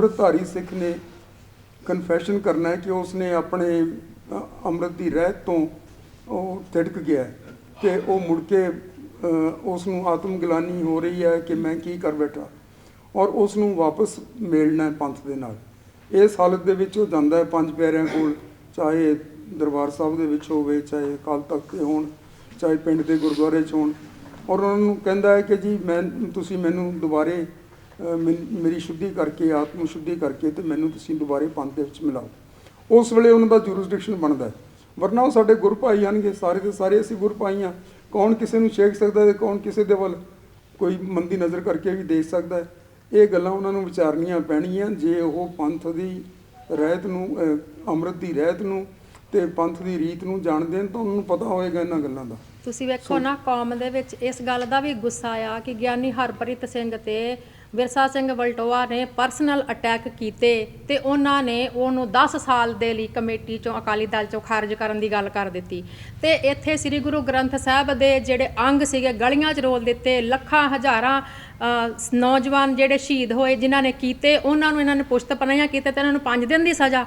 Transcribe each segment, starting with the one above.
ਅੰਮ੍ਰਿਤਧਾਰੀ ਸਿੱਖ ਨੇ ਕਨਫੈਸ਼ਨ ਕਰਨਾ ਹੈ ਕਿ ਉਸਨੇ ਆਪਣੇ ਅੰਮ੍ਰਿਤ ਦੀ ਰਹਿਤ ਤੋਂ ਉਹ ਤਿੜਕ ਗਿਆ ਹੈ ਤੇ ਉਹ ਮੁੜ ਕੇ ਉਸ ਨੂੰ ਆਤਮ ਗਲਾਨੀ ਹੋ ਰਹੀ ਹੈ ਕਿ ਮੈਂ ਕੀ ਕਰ ਬੈਠਾ ਔਰ ਉਸ ਨੂੰ ਵਾਪਸ ਮੇਲਣਾ ਹੈ ਪੰਥ ਦੇ ਨਾਲ। ਇਸ ਹਾਲਤ ਦੇ ਵਿੱਚ ਉਹ ਜਾਂਦਾ ਹੈ ਪੰਜ ਪਿਆਰਿਆਂ ਕੋਲ, ਚਾਹੇ ਦਰਬਾਰ ਸਾਹਿਬ ਦੇ ਵਿੱਚ ਹੋਵੇ, ਚਾਹੇ ਅਕਾਲ ਤਖਤ ਤੇ ਹੋਣ, ਚਾਹੇ ਪਿੰਡ ਦੇ ਗੁਰਦੁਆਰੇ 'ਚ ਹੋਣ ਔਰ ਉਹਨਾਂ ਨੂੰ ਕਹਿੰਦਾ ਹੈ ਕਿ ਜੀ, ਮੈਂ, ਤੁਸੀਂ ਮੈਨੂੰ ਦੁਬਾਰੇ ਮੇਰੀ ਸ਼ੁੱਧੀ ਕਰਕੇ ਆਤਮ ਸ਼ੁੱਧੀ ਕਰਕੇ ਤੇ ਮੈਨੂੰ ਤੁਸੀਂ ਦੁਬਾਰੇ ਪੰਥ ਦੇ ਵਿੱਚ ਮਿਲਾਓ। ਉਸ ਵੇਲੇ ਉਹਨਾਂ ਦਾ ਜੂਰਿਸਡਿਕਸ਼ਨ ਬਣਦਾ ਵਰਨਾ ਉਹ ਸਾਡੇ ਗੁਰੂ ਭਾਈ ਆਣਗੇ ਸਾਰੇ ਦੇ ਸਾਰੇ ਅਸੀਂ ਗੁਰੂ ਭਾਈ ਕੌਣ ਕਿਸੇ ਨੂੰ ਛੇਕ ਸਕਦਾ ਤੇ ਕੌਣ ਕਿਸੇ ਦੇ ਵੱਲ ਕੋਈ ਮੰਦੀ ਨਜ਼ਰ ਕਰਕੇ ਵੀ ਦੇਖ ਸਕਦਾ ਇਹ ਗੱਲਾਂ ਉਹਨਾਂ ਨੂੰ ਵਿਚਾਰਨੀਆਂ ਪੈਣਗੀਆਂ ਜੇ ਉਹ ਪੰਥ ਦੀ ਰਹਿਤ ਨੂੰ ਅੰਮ੍ਰਿਤ ਦੀ ਰਹਿਤ ਨੂੰ ਤੇ ਪੰਥ ਦੀ ਰੀਤ ਨੂੰ ਜਾਣਦੇ ਨੇ ਤਾਂ ਉਹਨਾਂ ਨੂੰ ਪਤਾ ਹੋਏਗਾ ਇਹਨਾਂ ਗੱਲਾਂ ਦਾ। ਤੁਸੀਂ ਵੇਖੋ ਨਾ ਕੌਮ ਦੇ ਵਿੱਚ ਇਸ ਗੱਲ ਦਾ ਵੀ ਗੁੱਸਾ ਆ ਕਿ ਗਿਆਨੀ ਹਰਪ੍ਰੀਤ ਸਿੰਘ ਤੇ ਵਿਰਸਾ ਸਿੰਘ ਵਲਟੋਆ ਨੇ ਪਰਸਨਲ ਅਟੈਕ ਕੀਤੇ ਤੇ ਉਹਨਾਂ ਨੇ ਉਹਨੂੰ 10 ਸਾਲ ਦੇ ਲਈ ਕਮੇਟੀ ਚੋਂ ਅਕਾਲੀ ਦਲ ਚੋਂ ਖਾਰਜ ਕਰਨ ਦੀ ਗੱਲ ਕਰ ਦਿੱਤੀ। ਤੇ ਇੱਥੇ ਸ੍ਰੀ ਗੁਰੂ ਗ੍ਰੰਥ ਸਾਹਿਬ ਦੇ ਜਿਹੜੇ ਅੰਗ ਸੀਗੇ, ਗਲੀਆਂ 'ਚ ਰੋਲ ਦਿੱਤੇ, ਲੱਖਾਂ, ਹਜ਼ਾਰਾਂ ਨੌਜਵਾਨ ਜਿਹੜੇ ਸ਼ਹੀਦ ਹੋਏ ਜਿਨ੍ਹਾਂ ਨੇ ਕੀਤੇ, ਉਹਨਾਂ ਨੂੰ ਇਹਨਾਂ ਨੇ ਪੁਸ਼ਤ ਪਨਾਈਆਂ ਕੀਤੇ ਤੇ ਇਹਨਾਂ ਨੂੰ 5 ਦਿਨ ਦੀ ਸਜ਼ਾ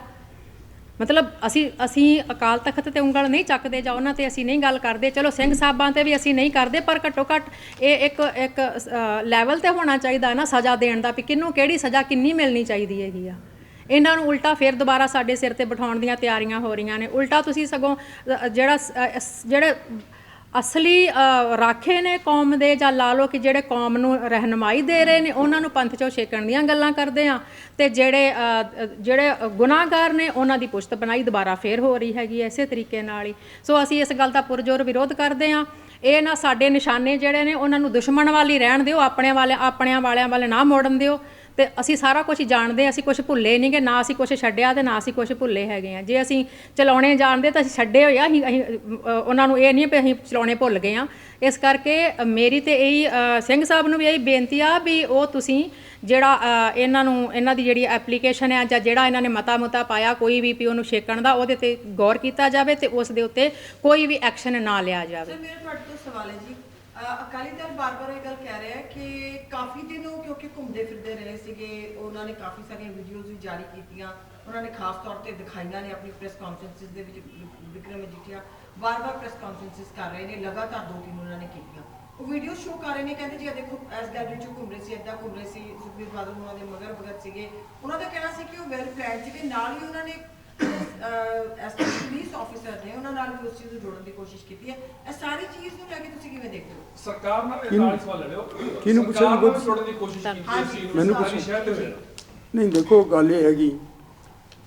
ਮਤਲਬ ਅਸੀਂ ਅਸੀਂ ਅਕਾਲ ਤਖਤ ਤੇ ਉਂਗਲ ਨਹੀਂ ਚੱਕਦੇ ਜਾਂ ਉਹਨਾਂ ਤੇ ਅਸੀਂ ਨਹੀਂ ਗੱਲ ਕਰਦੇ। ਚਲੋ ਸਿੰਘ ਸਾਹਿਬਾਂ ਤੇ ਵੀ ਅਸੀਂ ਨਹੀਂ ਕਰਦੇ, ਪਰ ਘੱਟੋ ਘੱਟ ਇਹ ਇੱਕ ਇੱਕ ਲੈਵਲ ਤੇ ਹੋਣਾ ਚਾਹੀਦਾ ਨਾ ਸਜ਼ਾ ਦੇਣ ਦਾ ਵੀ ਕਿਹਨੂੰ ਕਿਹੜੀ ਸਜ਼ਾ ਕਿੰਨੀ ਮਿਲਣੀ ਚਾਹੀਦੀ ਹੈਗੀ ਆ। ਇਹਨਾਂ ਨੂੰ ਉਲਟਾ ਫੇਰ ਦੁਬਾਰਾ ਸਾਡੇ ਸਿਰ ਤੇ ਬਿਠਾਉਣ ਦੀਆਂ ਤਿਆਰੀਆਂ ਹੋ ਰਹੀਆਂ ਨੇ। ਉਲਟਾ ਤੁਸੀਂ ਸਗੋਂ ਜਿਹੜਾ ਜਿਹੜੇ ਅਸਲੀ ਰਾਖੇ ਨੇ ਕੌਮ ਦੇ ਜਾਂ ਲਾ ਲਓ ਕਿ ਜਿਹੜੇ ਕੌਮ ਨੂੰ ਰਹਿਨਮਾਈ ਦੇ ਰਹੇ ਨੇ, ਉਹਨਾਂ ਨੂੰ ਪੰਥ ਚੋਂ ਛੇਕਣ ਦੀਆਂ ਗੱਲਾਂ ਕਰਦੇ ਆ। ਤੇ ਜਿਹੜੇ ਜਿਹੜੇ ਗੁਨਾਹਗਾਰ ਨੇ, ਉਹਨਾਂ ਦੀ ਪੁਸ਼ਤ ਬਣਾਈ, ਦੁਬਾਰਾ ਫੇਰ ਹੋ ਰਹੀ ਹੈਗੀ ਹੈ ਇਸੇ ਤਰੀਕੇ ਨਾਲ ਹੀ। ਸੋ ਅਸੀਂ ਇਸ ਗੱਲ ਦਾ ਪੁਰਜੋਰ ਵਿਰੋਧ ਕਰਦੇ ਆ। ਇਹ ਨਾ ਸਾਡੇ ਨਿਸ਼ਾਨੇ ਜਿਹੜੇ ਨੇ, ਉਹਨਾਂ ਨੂੰ ਦੁਸ਼ਮਣ ਵਾਲੀ ਰਹਿਣ ਦਿਓ ਆਪਣੇ ਵਾਲੇ, ਆਪਣਿਆਂ ਵਾਲਿਆਂ ਵਾਲੇ ਨਾ ਮੋੜਨ ਦਿਓ। ਤੇ ਅਸੀਂ ਸਾਰਾ ਕੁਝ ਜਾਣਦੇ ਅਸੀਂ ਕੁਝ ਭੁੱਲੇ ਨਹੀਂ ਨਹੀਂਗੇ ਨਾ ਅਸੀਂ ਕੁਝ ਛੱਡਿਆ ਤੇ ਨਾ ਅਸੀਂ ਕੁਝ ਭੁੱਲੇ ਹੈਗੇ ਆ ਜੇ ਅਸੀਂ ਚਲਾਉਣੇ ਜਾਣਦੇ ਤਾਂ ਅਸੀਂ ਛੱਡੇ ਹੋਏ ਆ, ਅਸੀਂ ਉਹਨਾਂ ਨੂੰ ਇਹ ਨਹੀਂ ਵੀ ਅਸੀਂ ਚਲਾਉਣੇ ਭੁੱਲ ਗਏ ਆ ਇਸ ਕਰਕੇ ਮੇਰੀ ਤੇ ਇਹੀ ਸਿੰਘ ਸਾਹਿਬ ਨੂੰ ਵੀ ਇਹੀ ਬੇਨਤੀ ਆ ਵੀ ਉਹ ਤੁਸੀਂ ਜਿਹੜਾ ਇਹਨਾਂ ਨੂੰ, ਇਹਨਾਂ ਦੀ ਜਿਹੜੀ ਐਪਲੀਕੇਸ਼ਨ ਹੈ ਜਾਂ ਜਿਹੜਾ ਇਹਨਾਂ ਨੇ ਮਤਾ ਮੁਤਾ ਪਾਇਆ, ਕੋਈ ਵੀ ਵੀ ਉਹਨੂੰ ਛੇਕਣ ਦਾ, ਉਹਦੇ ਤੇ ਗੌਰ ਕੀਤਾ ਜਾਵੇ ਤੇ ਉਸ ਦੇ ਉੱਤੇ ਕੋਈ ਵੀ ਐਕਸ਼ਨ ਨਾ ਲਿਆ ਜਾਵੇ। ਸਰ, ਮੇਰਾ ਤੁਹਾਡੇ ਤੋਂ ਸਵਾਲ ਹੈ ਜੀ ਅਕਾਲੀ ਦਲ ਬਾਰ-ਬਾਰ ਇਹ ਗੱਲ ਕਹਿ ਰਿਹਾ ਹੈ ਕਿ ਕਾਫੀ ਦਿਨ ਉਹ ਕਿਉਂਕਿ ਘੁੰਮਦੇ ਫਿਰਦੇ ਰਹੇ ਸੀਗੇ, ਉਹਨਾਂ ਨੇ ਕਾਫੀ ਸਾਰੀਆਂ ਵੀਡੀਓਜ਼ ਵੀ ਜਾਰੀ ਕੀਤੀਆਂ, ਉਹਨਾਂ ਨੇ ਖਾਸ ਤੌਰ ਤੇ ਦਿਖਾਈਆਂ ਨੇ ਆਪਣੀ ਪ੍ਰੈਸ ਕਾਨਫਰੰਸਿਸ ਦੇ ਵਿੱਚ ਵਿ- ਵਿਕਰਮ ਮਜੀਠੀਆ ਬਾਰ-ਬਾਰ ਪ੍ਰੈਸ ਕਾਨਫਰੰਸਿਸ ਕਰ ਰਹੇ ਨੇ, ਲਗਾਤਾਰ ਦੋ ਤਿੰਨ ਉਹਨਾਂ ਨੇ ਕੀਤੀਆਂ। ਉਹ ਵੀਡੀਓ ਸ਼ੋ ਕਰ ਰਹੇ ਨੇ, ਕਹਿੰਦੇ ਜੀ ਆ ਦੇਖੋ ਐਸ ਗੈਲਰੀ ਚ ਘੁੰਮ ਰਹੇ ਸੀ, ਏਦਾਂ ਘੁੰਮ ਰਹੇ ਸੀ, ਸੁਖਬੀਰ ਬਾਦਲ ਉਹਨਾਂ ਦੇ ਮਗਰ ਭਗਤ ਸੀਗੇ। ਉਹਨਾਂ ਦਾ ਕਹਿਣਾ ਸੀ ਕਿ ਉਹ ਵੈਲ ਪਲਾਨ ਸੀਗੇ, ਨਾਲ ਹੀ ਉਹਨਾਂ ਨੇ ਐਸ ਪੁਲਿਸ ਆਫੀਸਰ ਨੇ ਉਹਨਾਂ ਨਾਲ ਵੀ ਉਸ ਚੀਜ਼ ਨੂੰ ਜੋੜਨ ਦੀ ਕੋਸ਼ਿਸ਼ ਕੀਤੀ ਹੈ। ਇਹ ਸਾਰੀ ਚੀਜ਼ ਨੂੰ ਲੈ ਕੇ ਤੁਸੀਂ ਕਿਵੇਂ ਦੇਖਦੇ ਹੋ? ਸਰਕਾਰ ਨਾਲ ਇਹ ਕਿਹਨੂੰ- ਨਾਲ ਹੀ ਸਵਾਲ ਲੈ ਲਿਓ ਕਿਹਨੂੰ ਪੁੱਛਿਆ ਸਰਕਾਰ ਨਾਲ ਪੁੱਛ- ਵੀ ਜੋੜਨ ਦੀ ਕੋਸ਼ਿਸ਼ ਕੀਤੀ ਹਾਂਜੀ, ਸੀ ਮੈਨੂੰ ਨਹੀਂ ਦੇਖੋ ਗੱਲ ਇਹ ਹੈਗੀ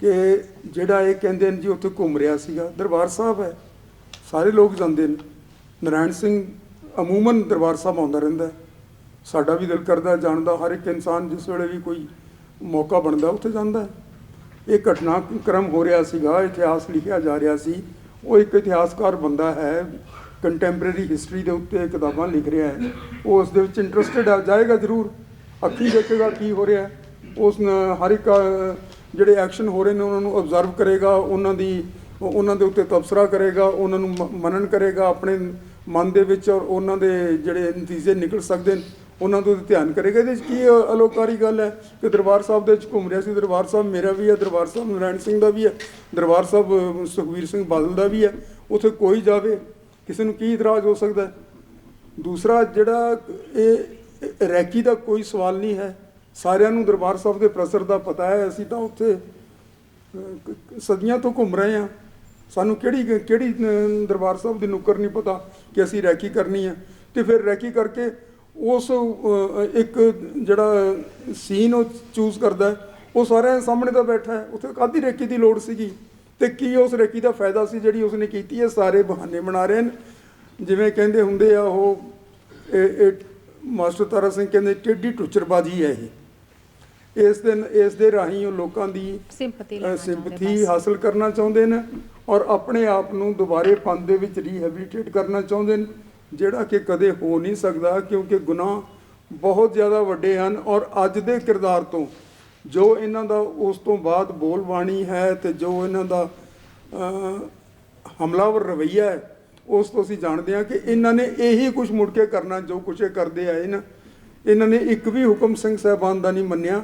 ਕਿ ਜਿਹੜਾ ਇਹ ਕਹਿੰਦੇ ਨੇ ਜੀ ਉੱਥੇ ਘੁੰਮ ਰਿਹਾ ਸੀਗਾ ਦਰਬਾਰ ਸਾਹਿਬ ਹੈ। ਸਾਰੇ ਲੋਕ ਜਾਂਦੇ ਨੇ। ਨਾਰਾਇਣ ਸਿੰਘ ਅਮੂਮਨ ਦਰਬਾਰ ਸਾਹਿਬ ਆਉਂਦਾ ਰਹਿੰਦਾ। ਸਾਡਾ ਵੀ ਦਿਲ ਕਰਦਾ ਜਾਣ ਦਾ। ਹਰ ਇੱਕ ਇਨਸਾਨ ਜਿਸ ਵੇਲੇ ਵੀ ਕੋਈ ਮੌਕਾ ਬਣਦਾ ਉੱਥੇ ਜਾਂਦਾ ਹੈ। ਇਹ ਘਟਨਾ ਕ੍ਰਮ ਹੋ ਰਿਹਾ ਸੀਗਾ? ਇਤਿਹਾਸ ਲਿਖਿਆ ਜਾ ਰਿਹਾ ਸੀ। ਉਹ ਇੱਕ ਇਤਿਹਾਸਕਾਰ ਬੰਦਾ ਹੈ ਕੰਟੈਂਪਰੇਰੀ ਹਿਸਟਰੀ ਦੇ ਉੱਤੇ ਕਿਤਾਬਾਂ ਲਿਖ ਰਿਹਾ ਹੈ। ਉਹ ਉਸ ਦੇ ਵਿੱਚ ਇੰਟਰਸਟਿਡ ਆ ਜਾਏਗਾ ਜ਼ਰੂਰ। ਅੱਖੀ ਦੇਖੇਗਾ ਕੀ ਹੋ ਰਿਹਾ ਉਸ ਹਰ ਇੱਕ, ਜਿਹੜੇ ਐਕਸ਼ਨ ਹੋ ਰਹੇ ਨੇ, ਉਹਨਾਂ ਨੂੰ ਆਬਜ਼ਰਵ ਕਰੇਗਾ। ਉਹਨਾਂ ਦੀ, ਉਹਨਾਂ ਦੇ ਉੱਤੇ ਤਬਸਰਾ ਕਰੇਗਾ। ਉਹਨਾਂ ਨੂੰ ਮ- ਮਨਨ ਕਰੇਗਾ। ਆਪਣੇ ਮਨ ਦੇ ਵਿੱਚ ਔਰ ਉਹਨਾਂ ਦੇ ਜਿਹੜੇ ਨਤੀਜੇ ਨਿਕਲ ਸਕਦੇ ਨੇ। ਉਹਨਾਂ ਤੋਂ ਧਿਆਨ ਕਰੇਗਾ। ਇਹਦੇ ਵਿੱਚ ਕੀ ਅਲੋਕਾਰੀ ਗੱਲ ਹੈ ਕਿ ਦਰਬਾਰ ਸਾਹਿਬ ਦੇ ਵਿੱਚ ਘੁੰਮ ਰਿਹਾ ਸੀ। ਦਰਬਾਰ ਸਾਹਿਬ ਮੇਰਾ ਵੀ ਹੈ ਦਰਬਾਰ ਸਾਹਿਬ ਨਾਰਾਇਣ ਸਿੰਘ ਦਾ ਵੀ ਹੈ ਦਰਬਾਰ ਸਾਹਿਬ ਅ, ਸੁਖਬੀਰ ਸਿੰਘ ਬਾਦਲ ਦਾ ਵੀ ਹੈ। ਉੱਥੇ ਕੋਈ ਜਾਵੇ ਕਿਸੇ ਨੂੰ ਕੀ ਇਤਰਾਜ਼ ਹੋ ਸਕਦਾ ਦੂਸਰਾ ਜਿਹੜਾ ਇਹ ਰੈਕੀ ਦਾ ਕੋਈ ਸਵਾਲ ਨਹੀਂ ਹੈ। ਸਾਰਿਆਂ ਨੂੰ ਦਰਬਾਰ ਸਾਹਿਬ ਦੇ ਪ੍ਰਸਰ ਦਾ ਪਤਾ ਹੈ। ਅਸੀਂ ਤਾਂ ਉੱਥੇ ਸਦੀਆਂ ਤੋਂ ਘੁੰਮ ਰਹੇ ਹਾਂ। ਸਾਨੂੰ ਕਿਹੜੀ ਕਿਹੜੀ ਦਰਬਾਰ ਸਾਹਿਬ ਦੀ ਨੁੱਕਰ ਨਹੀਂ ਪਤਾ ਕਿ ਅਸੀਂ ਰੈਕੀ ਕਰਨੀ ਹੈ। ਤੇ ਫਿਰ ਰੈਕੀ ਕਰਕੇ ਉਸ ਇੱਕ ਜਿਹੜਾ ਸੀਨ ਉਹ ਚੂਜ਼ ਕਰਦਾ ਉਹ ਸਾਰਿਆਂ ਸਾਹਮਣੇ ਤਾਂ ਬੈਠਾ ਹੈ। ਉੱਥੇ ਕਾਦੀ ਰੈਕੀ ਦੀ ਲੋੜ ਸੀਗੀ? ਤੇ ਕੀ ਉਸ ਰੈਕੀ ਦਾ ਫਾਇਦਾ ਸੀ ਜਿਹੜੀ ਉਸਨੇ ਕੀਤੀ ਹੈ? ਸਾਰੇ ਬਹਾਨੇ ਬਣਾ ਰਹੇ ਨੇ ਜਿਵੇਂ ਕਹਿੰਦੇ ਹੁੰਦੇ ਆ ਉਹ ਇਹ ਮਾਸਟਰ ਤਾਰਾ ਸਿੰਘ ਕਹਿੰਦੇ ਟੇਢੀ ਟੁੱਚਰਬਾਜੀ ਹੈ ਇਹ। ਇਸ ਦਿਨ ਇਸ ਦੇ ਰਾਹੀਂ ਉਹ ਲੋਕਾਂ ਦੀ ਸਿੰਪਥੀ ਸਿੰਪਥੀ। ਹਾਸਲ ਕਰਨਾ ਚਾਹੁੰਦੇ ਨੇ ਔਰ ਆਪਣੇ ਆਪ ਨੂੰ ਦੁਬਾਰੇ ਪੰਥ ਦੇ ਵਿੱਚ ਰੀਹੈਬਿਲਿਟੇਟ ਕਰਨਾ ਚਾਹੁੰਦੇ ਨੇ ਜਿਹੜਾ ਕਿ ਕਦੇ ਹੋ ਨਹੀਂ ਸਕਦਾ ਕਿਉਂਕਿ ਗੁਨਾਹ ਬਹੁਤ ਜ਼ਿਆਦਾ ਵੱਡੇ ਹਨ ਔਰ ਅੱਜ ਦੇ ਕਿਰਦਾਰ ਤੋਂ ਜੋ ਇਹਨਾਂ ਦਾ ਉਸ ਤੋਂ ਬਾਅਦ ਬੋਲ ਬਾਣੀ ਹੈ ਤੇ ਜੋ ਇਹਨਾਂ ਦਾ ਹਮਲਾਵਰ ਰਵਈਆ ਹੈ, ਉਸ ਤੋਂ ਅਸੀਂ ਜਾਣਦੇ ਹਾਂ ਕਿ ਇਹਨਾਂ ਨੇ ਇਹੀ ਕੁਝ ਮੁੜ ਕੇ ਕਰਨਾ ਜੋ ਕੁਝ ਇਹ ਕਰਦੇ ਆਏ ਨਾ। ਇਹਨਾਂ ਨੇ ਇੱਕ ਵੀ ਹੁਕਮ ਸਿੰਘ ਸਾਹਿਬਾਨ ਦਾ ਨਹੀਂ ਮੰਨਿਆ।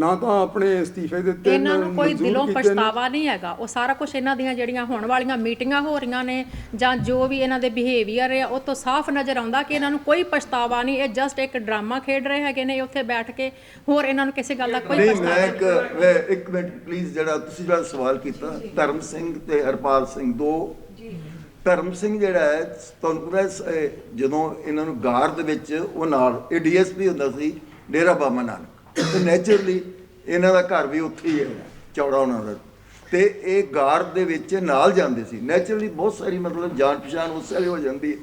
ਨਾ ਤਾਂ ਆਪਣੇ ਅਸਤੀਫੇ ਦਿੱਤੇ ਇਹਨਾਂ ਨ- ਕੋਈ ਦਿਲੋਂ। ਪਛਤਾਵਾ ਨਹੀਂ ਹੈਗਾ। ਉਹ ਸਾਰਾ ਕੁਝ ਇਹਨਾਂ ਦੀਆਂ ਜਿਹੜੀਆਂ ਹੋਣ ਵਾਲੀਆਂ ਮੀਟਿੰਗਾਂ ਹੋ ਰਹੀਆਂ ਨੇ ਜਾਂ ਜੋ ਵੀ ਇਹਨਾਂ ਦੇ ਬਿਹੇਵੀਅਰ ਹੈ ਉਹ ਤੋਂ ਸਾਫ਼ ਨਜ਼ਰ ਆਉਂਦਾ ਕਿ ਇਹਨਾਂ ਨੂੰ ਕੋਈ ਪਛਤਾਵਾ ਨਹੀਂ। ਇਹ ਜਸਟ ਇੱਕ ਡਰਾਮਾ ਖੇਡ ਰਹੇ ਹੈਗੇ ਨੇ ਉੱਥੇ ਬੈਠ ਕੇ। ਹੋਰ ਇਹਨਾਂ ਨੂੰ ਕਿਸੇ ਗੱਲ ਦਾ ਕੋਈ ਨਹੀਂ ਮੈਂ ਇੱਕ ਮੈਂ ਇੱਕ ਮਿੰਟ ਪਲੀਜ਼ ਜਿਹੜਾ ਤੁਸੀਂ ਜਿਹੜਾ ਸਵਾਲ ਕੀਤਾ ਧਰਮ ਸਿੰਘ ਤੇ ਹਰਪਾਲ ਸਿੰਘ ਦੋ। ਧਰਮ ਸਿੰਘ ਜਿਹੜਾ ਹੈ ਤੁਹਾਨੂੰ ਪਤਾ ਜਦੋਂ ਇਹਨਾਂ ਨੂੰ ਗਾਰ ਦੇ ਵਿੱਚ ਉਹ ਨਾਲ ਇਹ ਡੀਐਸਪੀ ਹੁੰਦਾ ਸੀ ਡੇਰਾ ਬਾਬਾ ਨਾਨਕ। ਤੇ ਨੇਚਰਲੀ ਇਹਨਾਂ ਦਾ ਘਰ ਵੀ ਉੱਥੇ ਹੀ ਹੈ, ਚੌੜਾ ਉਹਨਾਂ ਦਾ। ਤੇ ਇਹ ਗਾਰ ਦੇ ਵਿੱਚ ਨਾਲ ਜਾਂਦੇ ਸੀ। ਨੇਚਰਲੀ ਬਹੁਤ ਸਾਰੀ ਮਤਲਬ ਜਾਣ ਪਛਾਣ ਉਸ ਵੇਲੇ ਹੋ ਜਾਂਦੀ।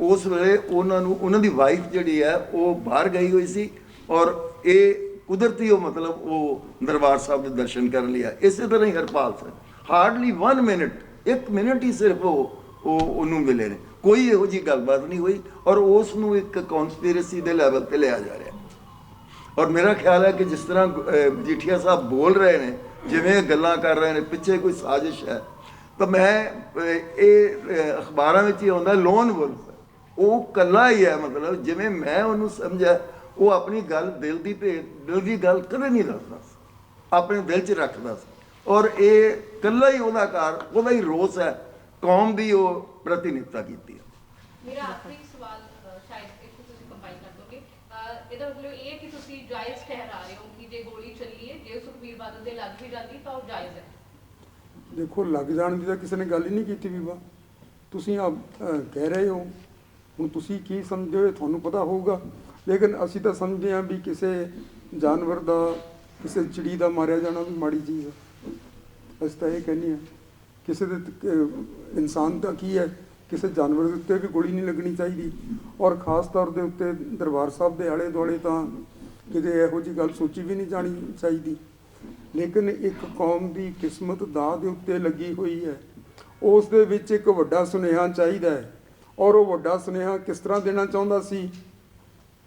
ਉਸ ਵੇਲੇ ਉਹਨਾਂ ਨੂੰ, ਉਹਨਾਂ ਦੀ ਵਾਈਫ ਜਿਹੜੀ ਹੈ, ਉਹ ਬਾਹਰ ਗਈ ਹੋਈ ਸੀ ਔਰ ਇਹ ਕੁਦਰਤੀ ਉਹ ਮਤਲਬ ਉਹ ਦਰਬਾਰ ਸਾਹਿਬ ਦੇ ਦਰਸ਼ਨ ਕਰਨ ਲਈ ਆਏ। ਇਸੇ ਤਰ੍ਹਾਂ ਹੀ ਹਰਪਾਲ ਸਿੰਘ। ਹਾਰਡਲੀ 1 ਮਿੰਟ ਇੱਕ ਮਿੰਟ ਹੀ ਸਿਰਫ ਉਹ ਉਹ, ਉਹਨੂੰ ਮਿਲੇ ਨੇ। ਕੋਈ ਇਹੋ ਜੀ ਗੱਲਬਾਤ ਨਹੀਂ ਹੋਈ ਔਰ ਉਸ ਨੂੰ ਇੱਕ ਕਨਸਪੀਰੇਸੀ ਦੇ ਲੈਵਲ ਤੇ ਲਿਆ ਜਾ ਰਿਹਾ। ਔਰ ਮੇਰਾ ਖਿਆਲ ਹੈ ਕਿ ਜਿਸ ਤਰ੍ਹਾਂ ਮਜੀਠੀਆ ਸਾਹਿਬ ਬੋਲ ਰਹੇ ਨੇ, ਜਿਵੇਂ ਇਹ ਗੱਲਾਂ ਕਰ ਰਹੇ ਨੇ, ਪਿੱਛੇ ਕੋਈ ਸਾਜ਼ਿਸ਼ ਹੈ। ਤਾਂ ਮੈਂ ਇਹ ਅਖਬਾਰਾਂ ਵਿੱਚ ਹੀ ਆਉਂਦਾ, ਲੋਨ ਵੁਲਫ ਉਹ ਕੱਲਾ ਹੀ ਹੈ, ਮਤਲਬ ਜਿਵੇਂ ਮੈਂ ਉਹਨੂੰ ਸਮਝਿਆ, ਉਹ ਆਪਣੀ ਗੱਲ ਦਿਲ ਦੀ ਭੇਦ ਦਿਲ ਦੀ ਗੱਲ ਕਦੇ ਨਹੀਂ ਦੱਸਦਾ ਆਪਣੇ ਦਿਲ 'ਚ ਰੱਖਦਾ ਸੀ। ਔਰ ਇਹ ਕੱਲਾ ਹੀ ਉਹਦਾ ਕਾਰ ਉਹਦਾ ਹੀ ਰੋਸ ਹੈ, ਕੌਮ ਦੀ ਉਹ ਪ੍ਰਤੀਨਿਧਤਾ ਕੀਤੀ ਹੈ। ਮੇਰਾ ਆਖਰੀ ਸਵਾਲ ਅ, ਸ਼ਾਇਦ ਇੱਕ ਤੁਸੀਂ ਕੰਬਾਈਨ ਕਰ ਦੋਗੇ ਅ, ਇਹਦਾ ਮਤਲਬ ਇਹ ਕਿ ਤੁਸੀਂ ਜਾਇਜ਼ ਠਹਿਰਾ ਰਹੇ ਹੋ ਕਿ ਜੇ ਗੋਲੀ ਚੱਲੀ ਹੈ, ਜੇ ਸੁਖਬੀਰ ਬਾਦਲ ਦੇ ਲੱਗ ਵੀ ਜਾਂਦੀ, ਤਾਂ ਉਹ ਜਾਇਜ਼ ਹੈ। ਦੇਖੋ, ਲੱਗ ਜਾਣ ਦੀ ਤਾਂ ਕਿਸੇ ਨੇ ਗੱਲ ਹੀ ਨਹੀਂ ਕੀਤੀ ਬੀਬਾ। ਤੁਸੀਂ ਆ ਕਹਿ ਰਹੇ ਹੋ। ਹੁਣ ਤੁਸੀਂ ਕੀ ਸਮਝਦੇ ਹੋ, ਇਹ ਤੁਹਾਨੂੰ ਪਤਾ ਹੋਊਗਾ। ਲੇਕਿਨ ਅਸੀਂ ਤਾਂ ਸਮਝਦੇ ਹਾਂ ਵੀ ਕਿਸੇ ਜਾਨਵਰ ਦਾ, ਕਿਸੇ ਚਿੜੀ ਦਾ ਮਾਰਿਆ ਜਾਣਾ ਵੀ ਮਾੜੀ ਚੀਜ਼ ਹੈ। ਅਸੀਂ ਤਾਂ ਇਹ ਕਹਿੰਦੇ ਹਾਂ, ਕਿਸੇ ਦੇ ਇਨਸਾਨ ਦਾ ਕੀ ਹੈ? ਕਿਸੇ ਜਾਨਵਰ ਦੇ ਉੱਤੇ ਵੀ ਗੋਲੀ ਨਹੀਂ ਲੱਗਣੀ ਚਾਹੀਦੀ। ਔਰ ਖਾਸ ਤੌਰ ਦੇ ਉੱਤੇ ਦਰਬਾਰ ਸਾਹਿਬ ਦੇ ਆਲੇ ਦੁਆਲੇ ਤਾਂ ਕਿਤੇ ਇਹੋ ਜੀ ਗੱਲ ਸੋਚੀ ਵੀ ਨਹੀਂ ਜਾਣੀ ਚਾਹੀਦੀ। ਲੇਕਿਨ ਇੱਕ ਕੌਮ ਦੀ ਕਿਸਮਤ ਦਾ ਦੇ ਉੱਤੇ ਲੱਗੀ ਹੋਈ ਹੈ। ਉਸ ਦੇ ਵਿੱਚ ਇੱਕ ਵੱਡਾ ਸੁਨੇਹਾ ਚਾਹੀਦਾ ਹੈ। ਔਰ ਉਹ ਵੱਡਾ ਸੁਨੇਹਾ ਕਿਸ ਤਰ੍ਹਾਂ ਦੇਣਾ ਚਾਹੁੰਦਾ ਸੀ?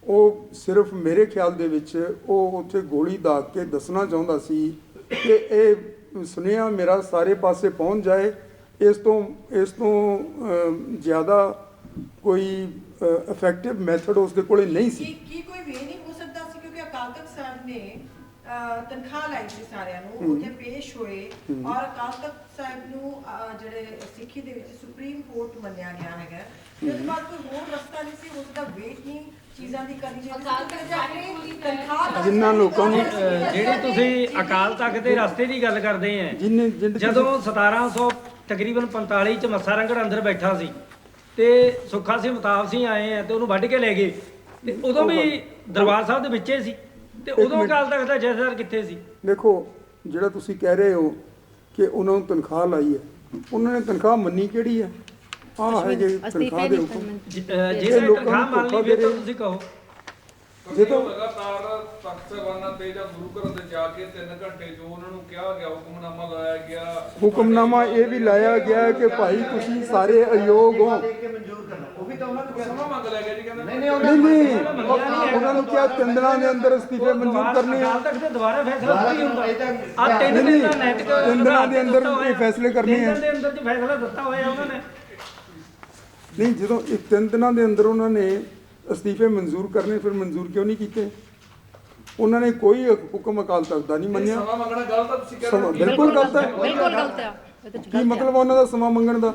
ਉਹ ਸਿਰਫ ਮੇਰੇ ਖਿਆਲ ਦੇ ਵਿੱਚ ਉਹ ਉੱਥੇ ਗੋਲੀ ਦਾਗ ਕੇ ਦੱਸਣਾ ਚਾਹੁੰਦਾ ਸੀ ਕਿ ਇਹ ਸੁਨੇਹਾ ਮੇਰਾ ਸਾਰੇ ਪਾਸੇ ਪਹੁੰਚ ਜਾਏ ਇਸ ਤੋਂ ਇਸ ਤੋਂ ਜ਼ਿਆਦਾ ਕੋਈ ਇਫੈਕਟਿਵ ਮੈਥਡ ਉਸ ਦੇ ਕੋਲੇ ਨਹੀਂ ਸੀ। ਕੀ ਕੋਈ ਵੇ ਨਹੀਂ ਹੋ ਸਕਦਾ ਸੀ? ਕਿਉਂਕਿ ਅਕਾਲ ਤਖਤ ਸਾਹਿਬ ਨੇ ਤਨਖਾਹ ਲਾਈ ਸੀ ਸਾਰਿਆਂ ਨੂੰ ਉੱਥੇ ਪੇਸ਼ ਹੋਏ ਔਰ ਅਕਾਲ ਤਖਤ ਸਾਹਿਬ ਨੂੰ ਜਿਹੜੇ ਸਿੱਖੀ ਦੇ ਵਿੱਚ ਸੁਪਰੀਮ ਕੋਰਟ ਮੰਨਿਆ ਗਿਆ ਹੈਗਾ। ਤੋਂ ਬਾਅਦ ਕੋਈ ਹੋਰ ਰਸਤਾ ਨਹੀਂ ਸੀ ਉਸ ਦਾ ਵੇਟ ਨਹੀਂ ਚੀਜ਼ਾਂ ਦੀ ਕਰਨੀ ਚਾਹੀਦੀ ਲੋਕਾਂ ਨੂੰ, ਜਿਹੜੀ ਤੁਸੀਂ ਅਕਾਲ ਤਖਤ ਦੇ ਰਸਤੇ ਦੀ ਗੱਲ ਕਰਦੇ ਆ ਜਦੋਂ 1700 ਤਕਰੀਬਨ 45 ਚ ਮੱਸਾ ਰੰਗੜ ਅੰਦਰ ਬੈਠਾ ਸੀ ਤੇ ਸੁੱਖਾ ਸਿੰਘ ਮਤਾਬ ਸਿੰਘ ਆਏ ਆ ਤੇ ਉਹਨੂੰ ਵੱਢ ਕੇ ਲੈ ਗਏ ਤੇ ਉਦੋਂ ਵੀ ਦਰਬਾਰ ਸਾਹਿਬ ਦੇ ਵਿੱਚੇ ਸੀ ਤੇ ਉਦੋਂ। ਅਕਾਲ ਤਖਤ ਦਾ ਜਥੇਦਾਰ ਕਿੱਥੇ ਸੀ ਦੇਖੋ ਜਿਹੜਾ ਤੁਸੀਂ ਕਹਿ ਰਹੇ ਹੋ ਕਿ ਉਹਨਾਂ ਨੂੰ ਤਨਖਾਹ ਲਾਈ ਹੈ ਉਹਨਾਂ ਨੇ ਤਨਖਾਹ ਮੰਨੀ ਕਿਹੜੀ ਹੈ ਆਹ ਹੈ ਜੇ ਤਨਖਾਹ ਦੇ ਹੁਕਮ। ਜ- ਤਨਖਾਹ ਮੰਨ ਲਈ ਤਾਂ। ਤੁਸੀਂ ਕਹੋ ਜਦੋਂ- ਲਗਾਤਾਰ ਤਖਤ ਸਾਹਿਬਾਨਾਂ ਤੇ ਜਾਂ ਗੁਰੂ ਘਰਾਂ ਤੇ ਜਾ ਕੇ 3 ਘੰਟੇ ਜੋ ਉਹਨਾਂ ਨੂੰ ਕਿਹਾ ਗਿਆ ਹੁਕਮਨਾਮਾ ਲਾਇਆ ਗਿਆ ਹੁਕਮਨਾਮਾ ਇਹ ਵੀ ਲਾਇਆ ਗਿਆ ਕਿ ਭਾਈ ਤੁਸੀਂ ਸਾਰੇ ਅਯੋਗ ਹੋ। ਸਮਾਂ ਮੰਗ ਲਿਆ ਗਿਆ ਜੀ ਕਹਿੰਦਾ ਨਹੀਂ ਨਹੀਂ ਉਹਨਾਂ ਨੂੰ ਕਿਹਾ ਤਿੰਨ ਦਿਨਾਂ ਦੇ ਅੰਦਰ ਅਸਤੀਫੇ ਮਨਜ਼ੂਰ ਕਰਨੇ ਆ। ਤਖਤ ਦੇ ਦੁਬਾਰਾ ਫੈਸਲਾ ਨਹੀਂ ਹੁੰਦਾ? ਆ ਤਿੰਨ ਦਿਨ ਦਾ ਨੈਟਿਕ ਤਿੰਨ ਦਿਨਾਂ ਦੇ ਅੰਦਰ ਇਹ ਫੈਸਲੇ ਕਰਨੇ ਤਿੰਨ ਆ। ਦਿਨ ਦੇ ਅੰਦਰ ਚ ਫੈਸਲਾ ਦਿੱਤਾ ਹੋਇਆ ਉਹਨਾਂ ਨੇ। ਨਹੀਂ ਜਦੋਂ ਇੱਕ ਤਿੰਨ ਦਿਨਾਂ ਦੇ ਅੰਦਰ ਉਹਨਾਂ ਨੇ ਅਸਤੀਫੇ ਮਨਜ਼ੂਰ ਕਰਨੇ ਫਿਰ ਮਨਜ਼ੂਰ ਕਿਉਂ ਨਹੀਂ ਕੀਤੇ? ਉਹਨਾਂ ਨੇ ਕੋਈ ਹੁਕਮ ਅਕਾਲ ਤਖਤ ਦਾ ਨਹੀਂ ਮੰਨਿਆ। ਸਮਾਂ ਮੰਗਣਾ ਗਲਤ ਆ ਤੁਸੀਂ ਸਮਾਂ ਕਹਿੰਦੇ ਬਿਲਕੁਲ ਗਲਤ ਹੈ। ਬਿਲਕੁਲ ਗਲਤ ਆ ਇਹਦੇ ਚ ਕੀ। ਮਤਲਬ ਆ ਉਹਨਾਂ ਦਾ ਸਮਾਂ ਮੰਗਣ ਦਾ?